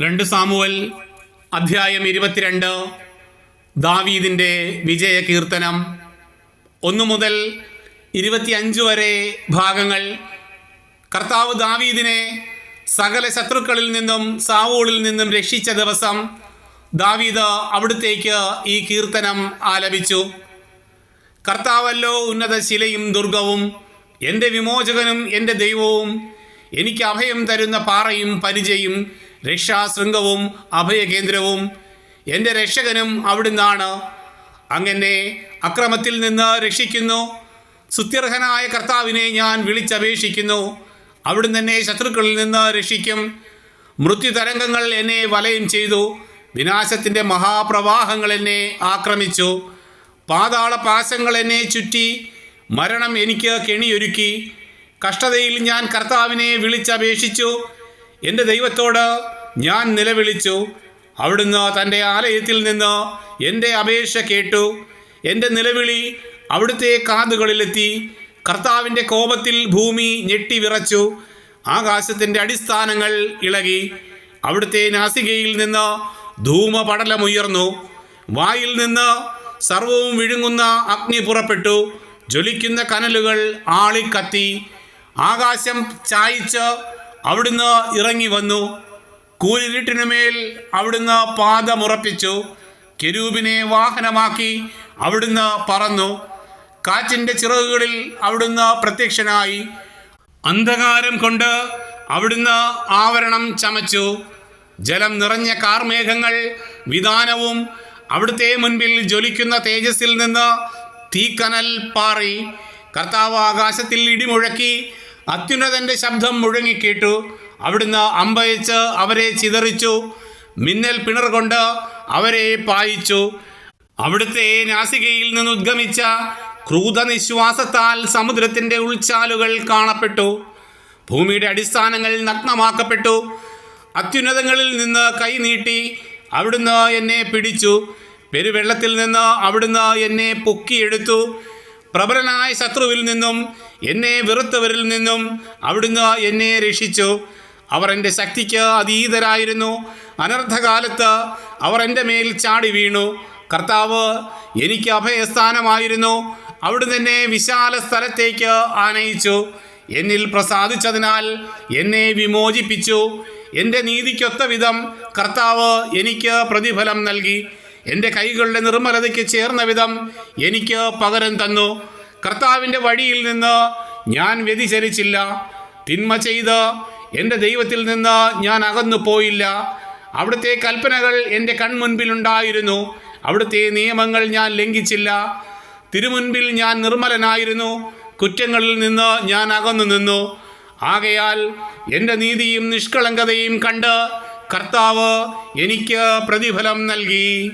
രണ്ട് സാമുവൽ അധ്യായം ഇരുപത്തിരണ്ട് ദാവീദിന്റെ വിജയ കീർത്തനം. ഒന്ന് മുതൽ ഇരുപത്തിയഞ്ച് വരെ ഭാഗങ്ങൾ. കർത്താവ് ദാവീദിനെ സകല ശത്രുക്കളിൽ നിന്നും സാവൂളിൽ നിന്നും രക്ഷിച്ച ദിവസം ദാവീദ് അവിടുത്തേക്ക് ഈ കീർത്തനം ആലപിച്ചു. കർത്താവല്ലോ ഉന്നത ശിലയും ദുർഗവും എന്റെ വിമോചകനും എന്റെ ദൈവവും എനിക്ക് അഭയം തരുന്ന പാറയും പരിചയും രക്ഷാശൃംഗവും അഭയകേന്ദ്രവും. എന്റെ രക്ഷകനും അവിടുന്നാണ്. അങ്ങനെ അക്രമത്തിൽ നിന്ന് രക്ഷിക്കുന്നു. സുത്യർഹനായ കർത്താവിനെ ഞാൻ വിളിച്ചപേക്ഷിക്കുന്നു. അവിടുന്ന് എന്നെ ശത്രുക്കളിൽ നിന്ന് രക്ഷിക്കും. മൃത്യുതരംഗങ്ങൾ എന്നെ വലയം ചെയ്തു. വിനാശത്തിന്റെ മഹാപ്രവാഹങ്ങൾ എന്നെ ആക്രമിച്ചു. പാതാള പാശങ്ങൾ എന്നെ ചുറ്റി മരണം എനിക്ക് കെണിയൊരുക്കി. കഷ്ടതയിൽ ഞാൻ കർത്താവിനെ വിളിച്ചപേക്ഷിച്ചു. എന്റെ ദൈവത്തോട് ഞാൻ നിലവിളിച്ചു. അവിടുന്ന് തന്റെ ആലയത്തിൽ നിന്ന് എന്റെ അപേക്ഷ കേട്ടു. എന്റെ നിലവിളി അവിടുത്തെ കാതുകളിലെത്തി. കർത്താവിന്റെ കോപത്തിൽ ഭൂമി ഞെട്ടി വിറച്ചു. ആകാശത്തിന്റെ അടിസ്ഥാനങ്ങൾ ഇളകി. അവിടുത്തെ നാസികയിൽ നിന്ന് ധൂമപടലമുയർന്നു വായിൽ നിന്ന് സർവവും വിഴുങ്ങുന്ന അഗ്നി പുറപ്പെട്ടു. ജ്വലിക്കുന്ന കനലുകൾ ആളിക്കത്തി. ആകാശം ചായ്ച്ച് അവിടുന്ന് ഇറങ്ങി വന്നു. കൂരിരുട്ടിനുമേൽ അവിടുന്ന് പാദമുറപ്പിച്ചു കെരൂബിനെ വാഹനമാക്കി അവിടുന്ന് പറന്നു. കാറ്റിന്റെ ചിറകുകളിൽ അവിടുന്ന് പ്രത്യക്ഷനായി. അന്ധകാരം കൊണ്ട് അവിടുന്ന് ആവരണം ചമച്ചു. ജലം നിറഞ്ഞ കാർമേഘങ്ങൾ വിധാനവും അവിടുത്തെ മുൻപിൽ ജ്വലിക്കുന്ന തേജസ്സിൽ നിന്ന് തീക്കനൽ പാറി. കർത്താവ് ആകാശത്തിൽ ഇടിമുഴക്കി അത്യുന്നതന്റെ ശബ്ദം മുഴങ്ങിക്കേട്ടു അവിടുന്ന് അമ്പയച്ച് അവരെ ചിതറിച്ചു. മിന്നൽ പിണർ കൊണ്ട് അവരെ പായിച്ചു. അവിടുത്തെ നാസികയിൽ നിന്ന് ഉദ്ഗമിച്ച ക്രൂതനിശ്വാസത്താൽ സമുദ്രത്തിന്റെ ഉൾച്ചാലുകൾ കാണപ്പെട്ടു. ഭൂമിയുടെ അടിസ്ഥാനങ്ങൾ നഗ്നമാക്കപ്പെട്ടു. അത്യുന്നതങ്ങളിൽ നിന്ന് കൈനീട്ടി അവിടുന്ന് എന്നെ പിടിച്ചു. പെരുവെള്ളത്തിൽ നിന്ന് അവിടുന്ന് എന്നെ പൊക്കിയെടുത്തു. പ്രബലനായ ശത്രുവിൽ നിന്നും എന്നെ വെറുത്തവരിൽ നിന്നും അവിടുന്ന് എന്നെ രക്ഷിച്ചു. അവർ എന്റെ ശക്തിക്ക് അതീതരായിരുന്നു. അനർത്ഥകാലത്ത് അവർ എന്റെ മേൽ ചാടി വീണു. കർത്താവ് എനിക്ക് അഭയസ്ഥാനമായിരുന്നു. അവിടുന്ന് എന്നെ വിശാല സ്ഥലത്തേക്ക് ആനയിച്ചു. എന്നിൽ പ്രസാദിച്ചതിനാൽ എന്നെ വിമോചിപ്പിച്ചു. എന്റെ നീതിക്കൊത്ത വിധം കർത്താവ് എനിക്ക് പ്രതിഫലം നൽകി. എന്റെ കൈകളുടെ നിർമ്മലതയ്ക്ക് ചേർന്ന വിധം എനിക്ക് പകരം തന്നു. കർത്താവിന്റെ വഴിയിൽ നിന്ന് ഞാൻ വ്യതിചരിച്ചില്ല തിന്മ ചെയ്ത് എന്റെ ദൈവത്തിൽ നിന്ന് ഞാൻ അകന്നു പോയില്ല. അവിടുത്തെ കൽപ്പനകൾ എന്റെ കൺമുൻപിലുണ്ടായിരുന്നു അവിടുത്തെ നിയമങ്ങൾ ഞാൻ ലംഘിച്ചില്ല. തിരുമുൻപിൽ ഞാൻ നിർമ്മലനായിരുന്നു. കുറ്റങ്ങളിൽ നിന്ന് ഞാൻ അകന്നു നിന്നു. ആകയാൽ എന്റെ നീതിയും നിഷ്കളങ്കതയും കണ്ട് കർത്താവ് എനിക്ക് പ്രതിഫലം നൽകി.